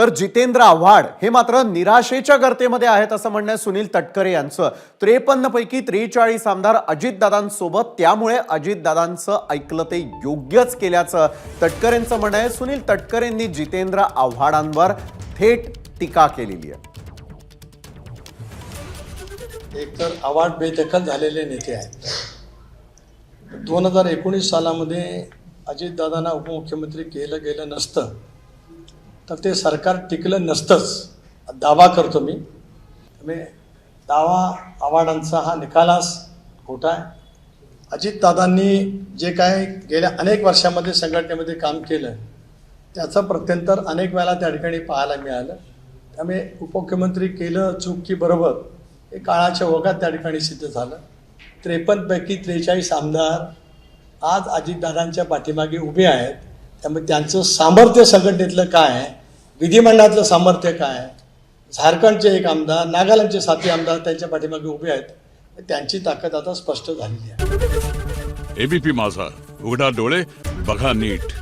तर जितेंद्र आव्हाड हे मात्र निराशेच्या गर्तेमध्ये आहेत असं म्हणणं आहे सुनील तटकरे यांचं. त्रेपन्न पैकी त्रेचाळीस आमदार अजितदादांसोबत त्यामुळे अजितदादांचं ऐकलं ते योग्यच केल्याचं तटकरेंचं म्हणणं आहे. सुनील तटकरेंनी जितेंद्र आव्हाडांवर थेट टीका केलेली आहे. एकतर आव्हाड बेदखल झालेले नेते आहेत. दोन हजार एकोणीस सालामध्ये अजितदादांना उपमुख्यमंत्री केलं गेलं नसतं. तर ते सरकार टिकलं नसतंच. दावा करतो मी. त्यामुळे दावा आव्हाडांचा हा निकालास खोटा आहे अजितदादांनी जे काय गेल्या अनेक वर्षामध्ये संघटनेमध्ये काम केलं त्याचं प्रत्यंतर अनेक वेळा त्या ठिकाणी पाहायला मिळालं. त्यामुळे उपमुख्यमंत्री केलं चूक की बरोबर हे काळाच्या ओघात त्या ठिकाणी सिद्ध झालं. त्रेपन्नपैकी त्रेचाळीस आमदार आज अजितदादांच्या पाठीमागे उभे आहेत. त्यामुळे त्यांचं सामर्थ्य संघटनेतलं काय आहे विधिमंडळातलं सामर्थ्य काय? आहे झारखंडचे एक आमदार नागालँडचे साथी आमदार त्यांच्या पाठीमागे उभे आहेत. त्यांची ताकद आता स्पष्ट झालेली आहे. एबीपी माझा. उघडा डोळे बघा नीट.